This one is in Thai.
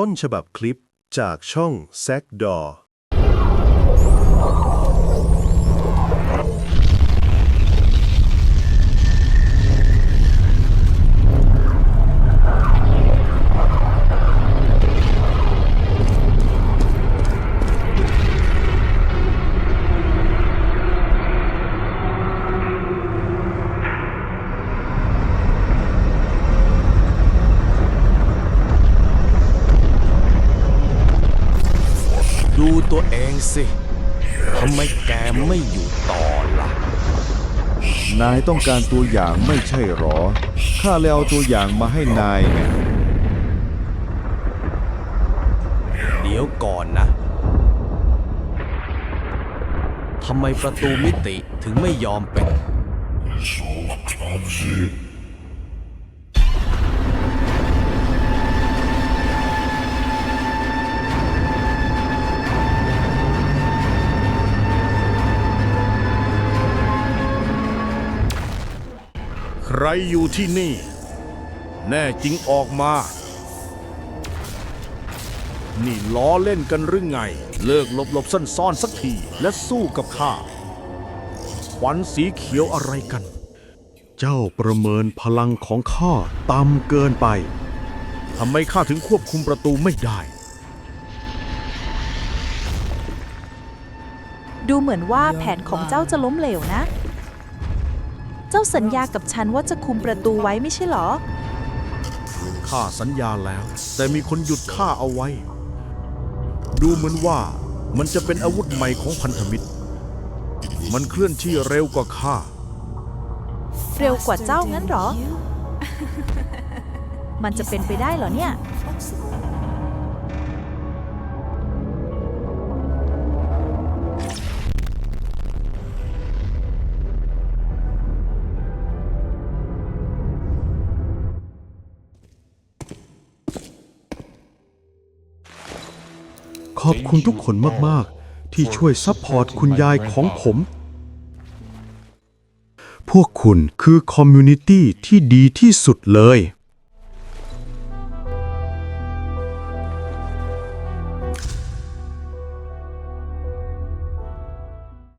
ต้นฉบับคลิปจากช่องแซกดอ ตัวเองสิ ทำไมแกไม่อยู่ต่อล่ะ นายต้องการตัวอย่างไม่ใช่หรอ ข้าเลยเอาตัวอย่างมาให้นายไงเดี๋ยวก่อนนะ ทำไมประตูมิติถึงไม่ยอมเป็น ใครอยู่ที่นี่ แน่จริงออกมา นี่ล้อเล่นกันหรือไง เลิกหลบหลบซ่อนซ่อนสักทีและสู้กับข้าควันสีเขียวอะไรกัน เจ้าประเมินพลังของข้าต่ำเกินไปทำไมข้าถึงควบคุมประตูไม่ได้ ดูเหมือนว่าแผนของเจ้าจะล้มเหลวนะ เจ้าสัญญากับฉันว่าจะคุมประตูไว้ไม่ใช่หรอ ข้าสัญญาแล้ว แต่มีคนหยุดข้าเอาไว้ ดูเหมือนว่ามันจะเป็นอาวุธใหม่ของพันธมิตร มันเคลื่อนที่เร็วกว่าข้า เร็วกว่าเจ้างั้นหรอ มันจะเป็นไปได้เหรอเนี่ย ขอบคุณทุกคนมาก ๆ ที่ช่วยซัพพอร์ตคุณยายของผม พวกคุณคือคอมมูนิตี้ที่ดีที่สุดเลย